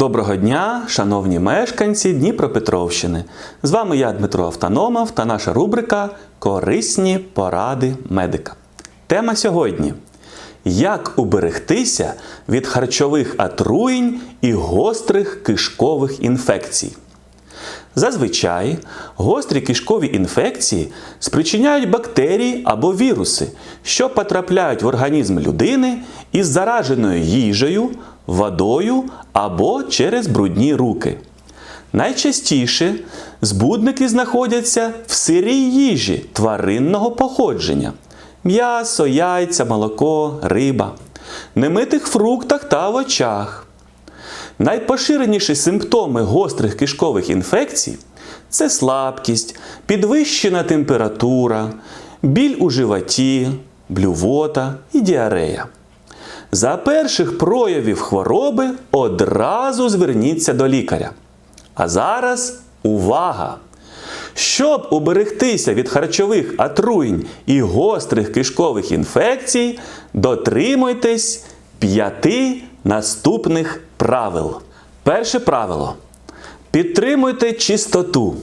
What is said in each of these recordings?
Доброго дня, шановні мешканці Дніпропетровщини. З вами я, Дмитро Автономов, та наша рубрика Корисні поради медика. Тема сьогодні: Як уберегтися від харчових отруєнь і гострих кишкових інфекцій. Зазвичай гострі кишкові інфекції спричиняють бактерії або віруси, що потрапляють в організм людини із зараженою їжею, водою або через брудні руки. Найчастіше збудники знаходяться в сирій їжі тваринного походження: м'ясо, яйця, молоко, риба, немитих фруктах та овочах. Найпоширеніші симптоми гострих кишкових інфекцій це слабкість, підвищена температура, біль у животі, блювота і діарея. За перших проявів хвороби одразу зверніться до лікаря. А зараз увага! Щоб уберегтися від харчових отруєнь і гострих кишкових інфекцій, дотримуйтесь п'яти наступних правил. Перше правило. Підтримуйте чистоту.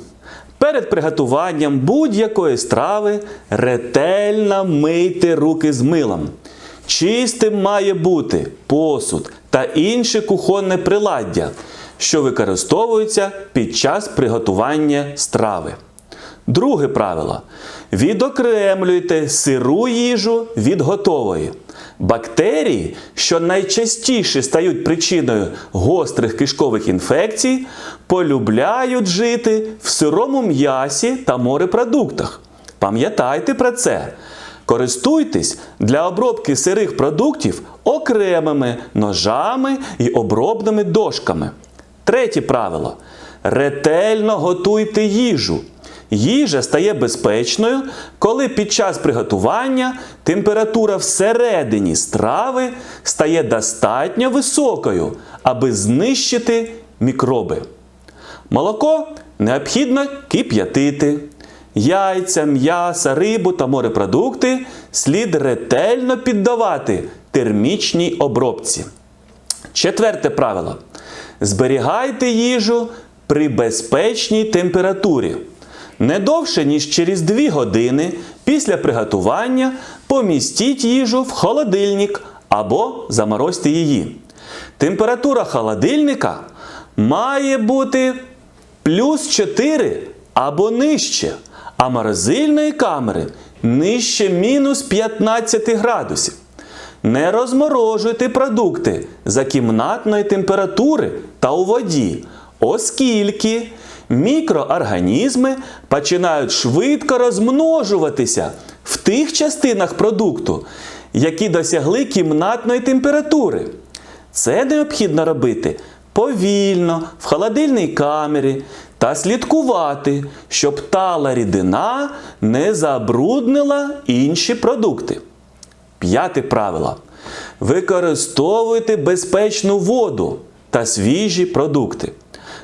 Перед приготуванням будь-якої страви ретельно мийте руки з милом. Чистим має бути посуд та інше кухонне приладдя, що використовуються під час приготування страви. Друге правило. Відокремлюйте сиру їжу від готової. Бактерії, що найчастіше стають причиною гострих кишкових інфекцій, полюбляють жити в сирому м'ясі та морепродуктах. Пам'ятайте про це. Користуйтесь для обробки сирих продуктів окремими ножами і обробними дошками. Третє правило. Ретельно готуйте їжу. Їжа стає безпечною, коли під час приготування температура всередині страви стає достатньо високою, аби знищити мікроби. Молоко необхідно кип'ятити. Яйця, м'ясо, рибу та морепродукти слід ретельно піддавати термічній обробці. Четверте правило. Зберігайте їжу при безпечній температурі. Не довше, ніж через 2 години після приготування помістіть їжу в холодильник або заморозьте її. Температура холодильника має бути плюс 4 або нижче, а морозильної камери нижче мінус 15 градусів. Не розморожуйте продукти за кімнатної температури та у воді, оскільки мікроорганізми починають швидко розмножуватися в тих частинах продукту, які досягли кімнатної температури. Це необхідно робити повільно, в холодильній камері та слідкувати, щоб тала рідина не забруднила інші продукти. П'яте правило. Використовуйте безпечну воду та свіжі продукти.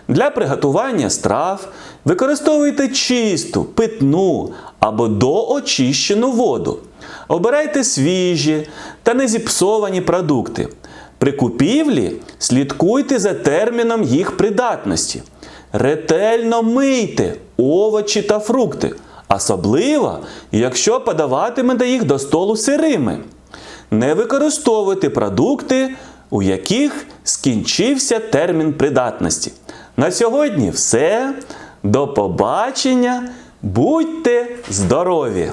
Для приготування страв використовуйте чисту, питну або доочищену воду. Обирайте свіжі та незіпсовані продукти. При купівлі слідкуйте за терміном їх придатності. Ретельно мийте овочі та фрукти, особливо, якщо подаватимете їх до столу сирими. Не використовуйте продукти, у яких скінчився термін придатності. На сьогодні все. До побачення. Будьте здорові!